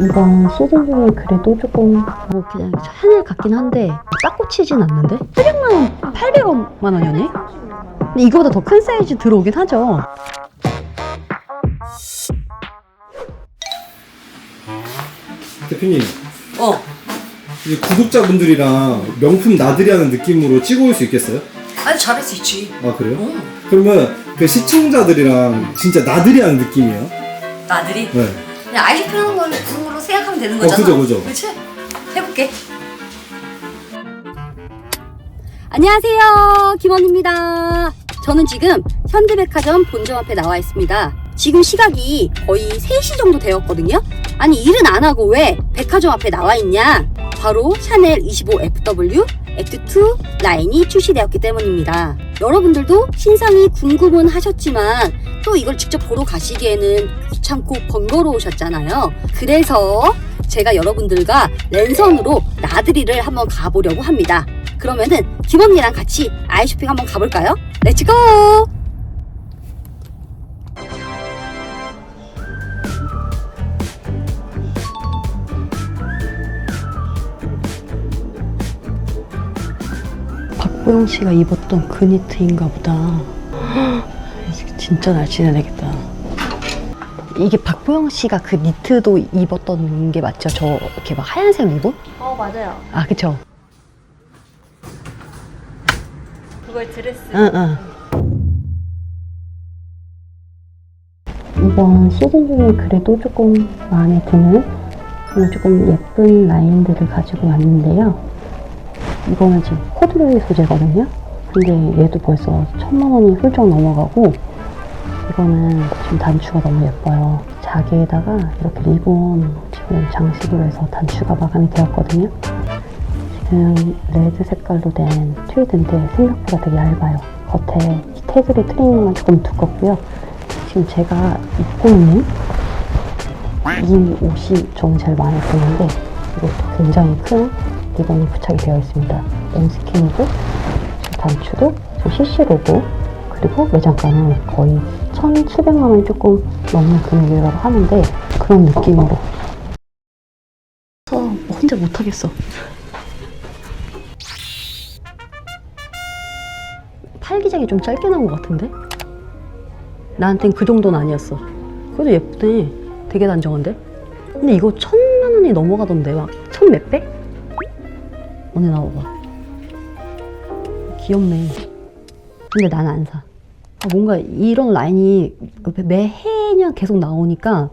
이번 시즌 중에 그래도 조금 뭐 그냥 샤넬 같긴 한데 딱 꽂히진 않는데 800만 원, 800만 원이었네? 근데 이거보다 더 큰 사이즈 들어오긴 하죠. 대표님 어. 이제 구독자분들이랑 명품 나들이 하는 느낌으로 찍어올 수 있겠어요? 아니 잘할 수 있지. 아 그래요? 어. 그러면 그 시청자들이랑 진짜 나들이 하는 느낌이에요? 나들이 네. 그냥 아이쇼핑 하는 걸 걸로 생각하면 되는 어, 거잖아. 그죠, 그죠. 그치? 해볼게. 안녕하세요. 김원입니다. 저는 지금 현대백화점 본점 앞에 나와 있습니다. 지금 시각이 거의 3시 정도 되었거든요. 아니, 일은 안 하고 왜 백화점 앞에 나와 있냐? 바로 샤넬 25FW 액트 2 라인이 출시되었기 때문입니다. 여러분들도 신상이 궁금은 하셨지만 또 이걸 직접 보러 가시기에는 귀찮고 번거로우셨잖아요. 그래서 제가 여러분들과 랜선으로 나들이를 한번 가보려고 합니다. 그러면은 김언니랑 같이 아이쇼핑 한번 가볼까요? 렛츠고! 박보영 씨가 입었던 그 니트인가 보다. 진짜 날씬해야겠다. 이게 박보영 씨가 그 니트도 입었던 게 맞죠? 저 이렇게 막 하얀색 리본? 어 맞아요. 아, 그쵸. 그걸 드레스. 응, 응. 이번 시즌 중에 그래도 조금 마음에 드는 조금 예쁜 라인들을 가지고 왔는데요. 이거는 지금 코드로이 소재거든요. 근데 얘도 벌써 천만 원이 훌쩍 넘어가고 이거는 지금 단추가 너무 예뻐요. 자개에다가 이렇게 리본 지금 장식으로 해서 단추가 마감이 되었거든요. 지금 레드 색깔로 된 트위드인데 생각보다 되게 얇아요. 겉에 테두리 트리밍만 조금 두껍고요. 지금 제가 입고 있는 이 옷이 저는 제일 마음에 드는데 이것도 굉장히 큰 리본이 부착이 되어 있습니다. 엠스킨이고 단추도 CC 로고 그리고 매장가는 거의 1,700만 원이 조금 넘는 금액이라고 하는데 그런 느낌으로 저 혼자 못하겠어. 팔기장이 좀 짧게 나온 것 같은데? 나한텐 그 정도는 아니었어. 그래도 예쁘네. 되게 단정한데? 근데 이거 천만 원이 넘어가던데, 막, 천 몇 백? 언니 나와봐. 귀엽네. 근데 난안 사. 아, 뭔가 이런 라인이 매해년 계속 나오니까,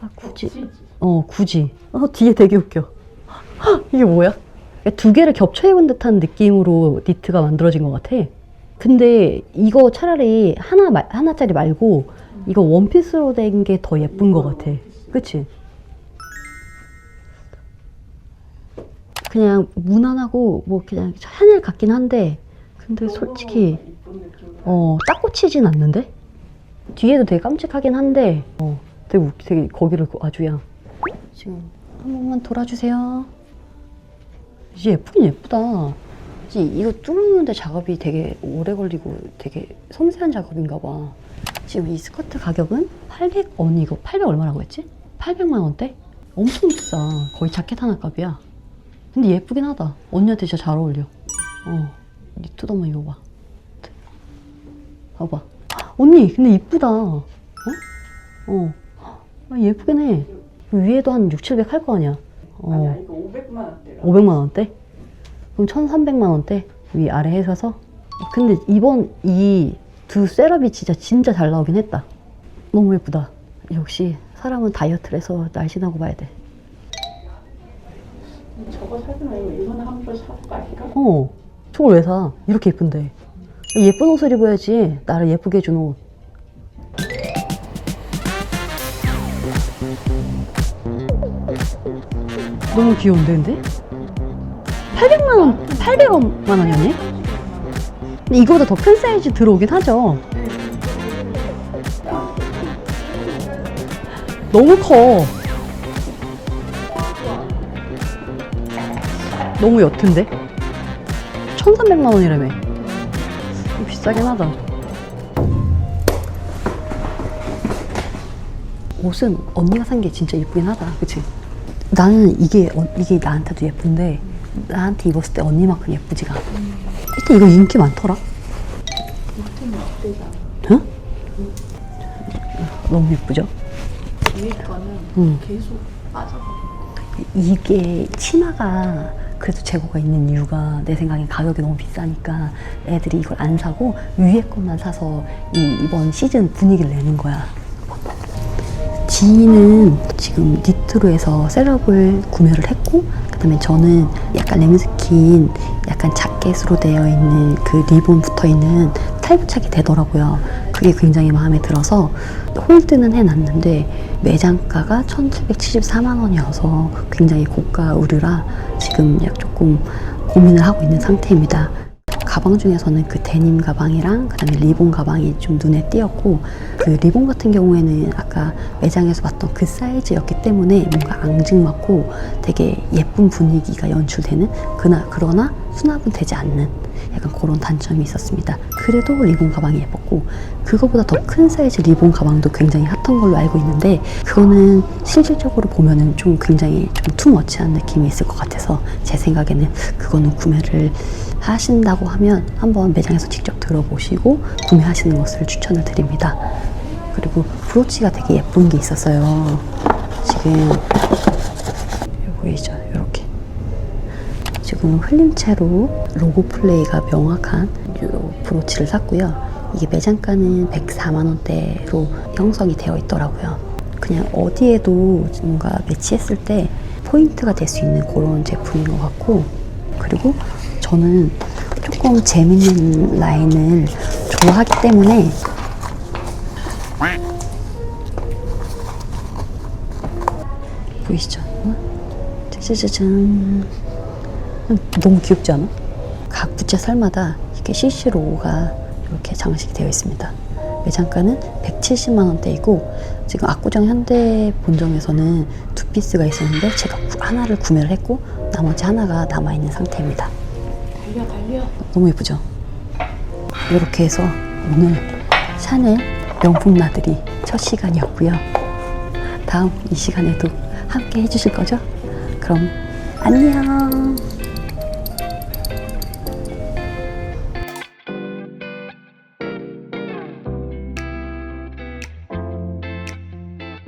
아, 굳이. 어, 굳이. 어, 뒤에 되게 웃겨. 이게 뭐야? 두 개를 겹쳐 입은 듯한 느낌으로 니트가 만들어진 것 같아. 근데 이거 차라리 하나 마- 하나짜리 말고 이거 원피스로 된 게 더 예쁜 것 같아. 그치? 그냥 무난하고 뭐 그냥 샤넬 같긴 한데 근데 솔직히 어 딱 꽂히진 않는데 뒤에도 되게 깜찍하긴 한데 어 되게 웃- 되게 거기를 아주야 지금 한 번만 돌아주세요. 이제 예쁘긴 예쁘다. 이제 이거 뚫는데 작업이 되게 오래 걸리고 되게 섬세한 작업인가 봐. 지금 이 스커트 가격은 800, 언니 이거 800 얼마라고 했지? 800만 원대? 엄청 비싸. 거의 자켓 하나 값이야. 근데 예쁘긴 하다. 언니한테 진짜 잘 어울려. 어. 니트도 한번 입어 봐. 봐봐. 언니, 근데 이쁘다. 어? 어. 아, 예쁘긴 해. 위에도 한 6, 700 할 거 아니야. 어. 아니야 이거 500만 원대라 500만 원대? 그럼 1300만 원대? 위 아래 해서서? 근데 이번 이 두 셋업이 진짜 진짜 잘 나오긴 했다. 너무 예쁘다. 역시 사람은 다이어트를 해서 날씬하고 봐야 돼. 저거 사지 말고 이거는 한번 사볼까 아이가? 어, 저걸 왜 사? 이렇게 예쁜데. 예쁜 옷을 입어야지. 나를 예쁘게 해준 옷. 너무 귀여운데, 근데? 800만 원, 800만 원이었네? 근데 이거보다 더 큰 사이즈 들어오긴 하죠. 너무 커. 너무 옅은데? 1,300만 원이라며. 비싸긴 하다. 옷은 언니가 산 게 진짜 예쁘긴 하다. 그치? 나는 이게 어- 이게 나한테도 예쁜데 나한테 입었을 때 언니만큼 예쁘지가 않아. 일단 이거 인기 많더라. 응? 너무 예쁘죠? 위에 거는 응. 계속 빠져가. 이게 치마가 그래도 재고가 있는 이유가 내 생각엔 가격이 너무 비싸니까 애들이 이걸 안 사고 위에 것만 사서 이, 이번 시즌 분위기를 내는 거야. 지인은 지금 니트로에서 셋업을 구매를 했고 그다음에 저는 약간 레미스킨 약간 자켓으로 되어 있는 그 리본 붙어 있는 탈부착이 되더라고요. 그게 굉장히 마음에 들어서 홀드는 해놨는데 매장가가 1,774만 원이어서 굉장히 고가 의류라 지금 약 조금 고민을 하고 있는 상태입니다. 가방 중에서는 그 데님 가방이랑 그다음에 리본 가방이 좀 눈에 띄었고 그 리본 같은 경우에는 아까 매장에서 봤던 그 사이즈였기 때문에 뭔가 앙증맞고 되게 예쁜 분위기가 연출되는 그나 그러나 수납은 되지 않는 약간 그런 단점이 있었습니다. 그래도 리본 가방이 예뻤고 그거보다 더 큰 사이즈 리본 가방도 굉장히 핫한 걸로 알고 있는데 그거는 실질적으로 보면은 좀 굉장히 좀 투머치한 느낌이 있을 것 같아서 제 생각에는 그거는 구매를 하신다고 하면 한번 매장에서 직접 들어보시고 구매하시는 것을 추천을 드립니다. 그리고 브로치가 되게 예쁜 게 있었어요. 지금 보이죠? 흘린 채로 로고 플레이가 명확한 요 브로치를 샀고요. 이게 매장가는 104만 원대로 형성이 되어 있더라고요. 그냥 어디에도 뭔가 매치했을 때 포인트가 될 수 있는 그런 제품인 것 같고 그리고 저는 조금 재밌는 라인을 좋아하기 때문에 보이시죠? 짜자자잔 너무 귀엽지 않아? 각 부채 살마다 이렇게 CC 로고가 이렇게 장식이 되어 있습니다. 매장가는 170만 원대이고 지금 압구정 현대 본점에서는 두 피스가 있었는데 제가 구- 하나를 구매를 했고 나머지 하나가 남아 있는 상태입니다. 달려 달려. 너무 예쁘죠? 이렇게 해서 오늘 샤넬 명품 나들이 첫 시간이었고요. 다음 이 시간에도 함께 해주실 거죠? 그럼 안녕.